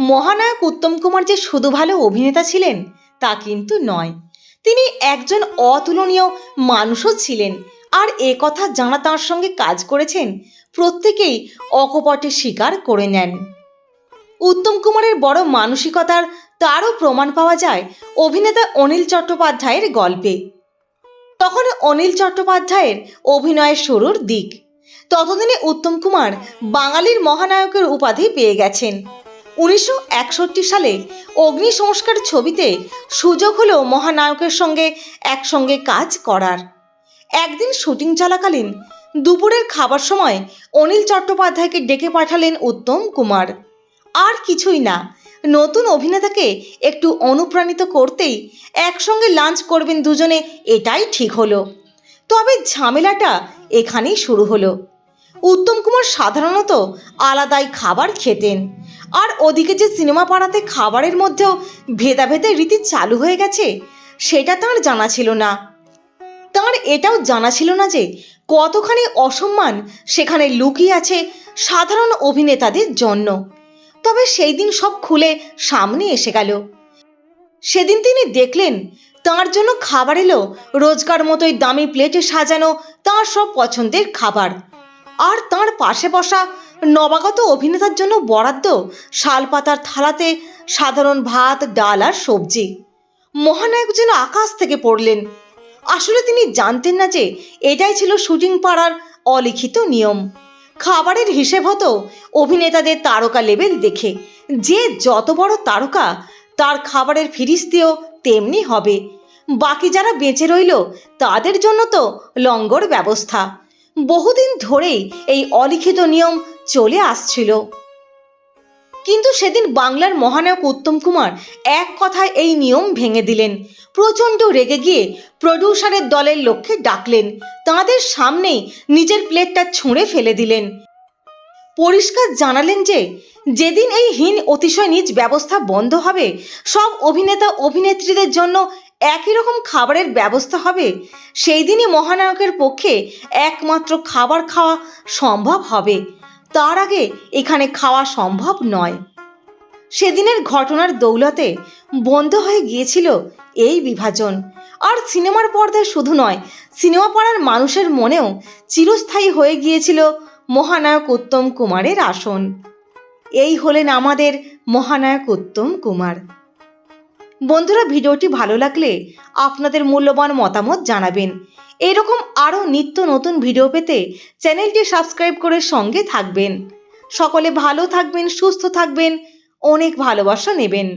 মহানায়ক উত্তম কুমার যে শুধু ভালো অভিনেতা ছিলেন, তা কিন্তু নয়। তিনি একজন অতুলনীয় মানুষও ছিলেন আর এ কথা যাঁরা তাঁর সঙ্গে কাজ করেছেন, প্রত্যেকেই অকপটে স্বীকার করে নেন। উত্তম কুমারের বড় মানসিকতার তারও প্রমাণ পাওয়া যায় অভিনেতা অনিল চট্টোপাধ্যায়ের গল্পে। তখন অনিল চট্টোপাধ্যায়ের অভিনয়ের শুরুর দিক। ততদিনে উত্তম কুমার বাঙালির মহানায়কের উপাধি পেয়ে গেছেন। উনিশশো একষট্টি সালে অগ্নি সংস্কার ছবিতে সুযোগ হলো মহানায়কের সঙ্গে একসঙ্গে কাজ করার। একদিন শুটিং চলাকালীন দুপুরের খাবার সময় অনিল চট্টোপাধ্যায়কে ডেকে পাঠালেন উত্তম কুমার। আর কিছুই না, নতুন অভিনেতাকে একটু অনুপ্রাণিত করতেই একসঙ্গে লাঞ্চ করবেন দুজনে এটাই ঠিক হলো। তবে ঝামেলাটা এখানেই শুরু হলো। উত্তম কুমার সাধারণত আলাদাই খাবার খেতেন। আর ওদিকে যে সিনেমা পাড়াতে খাবারের মধ্যেও ভেদাভেদের রীতি চালু হয়ে গেছে, সেটা তার জানা ছিল না। তার এটাও জানা ছিল না যে কতখানি অসম্মান সেখানে লুকিয়ে আছে সাধারণ অভিনেতাদের জন্য। তবে সেই দিন সব খুলে সামনে এসে গেল। সেদিন তিনি দেখলেন, তার জন্য খাবার এলো, রোজকার মতোই দামি প্লেটে সাজানো তার সব পছন্দের খাবার। আর তার পাশে বসা নবাগত অভিনেতার জন্য বরাদ্দ শালপাতার থালাতে সাধারণ ভাত, ডাল আর সবজি। মহানায়ক যেন আকাশ থেকে পড়লেন। আসলে তিনি জানতেন না যে এটাই ছিল শুটিং পাড়ার অলিখিত নিয়ম। খাবারের হিসেব হতো অভিনেতাদের তারকা লেভেল দেখে। যে যত বড় তারকা, তার খাবারের ফিরিস্তিও তেমনি হবে। বাকি যারা বেঁচে রইল, তাদের জন্য তো লঙ্গর ব্যবস্থা। বহুদিন ধরেই এই অলিখিত নিয়ম চলে আসছিল। কিন্তু সেদিন বাংলার মহানায়ক উত্তম কুমার এক কথায় এই নিয়ম ভেঙে দিলেন। প্রচণ্ড রেগে গিয়ে প্রডিউসারের দলের লক্ষ্যে ডাকলেন। তাঁদের সামনেই নিজের প্লেটটা ছুঁড়ে ফেলে দিলেন। পরিষ্কার জানালেন যে, যেদিন এই হীন অতিশয় নিজ ব্যবস্থা বন্ধ হবে, সব অভিনেতা অভিনেত্রীদের জন্য একই রকম খাবারের ব্যবস্থা হবে, সেই দিনই মহানায়কের পক্ষে একমাত্র খাবার খাওয়া সম্ভব হবে। তার আগে এখানে খাওয়া সম্ভব নয়। সেদিনের ঘটনার দৌলতে বন্ধ হয়ে গিয়েছিল এই বিভাজন। আর সিনেমার পর্দায় শুধু নয় সিনেমা পাড়ার মানুষের মনেও চিরস্থায়ী হয়ে গিয়েছিল মহানায়ক উত্তম কুমারের আসন। এই হলেন আমাদের মহানায়ক উত্তম কুমার। বন্ধুরা, ভিডিওটি ভালো লাগলে আপনাদের মূল্যবান মতামত জানাবেন। এরকম আরও নিত্য নতুন ভিডিও পেতে চ্যানেলটি সাবস্ক্রাইব করে সঙ্গে থাকবেন। সকলে ভালো থাকবেন, সুস্থ থাকবেন, অনেক ভালোবাসা নেবেন।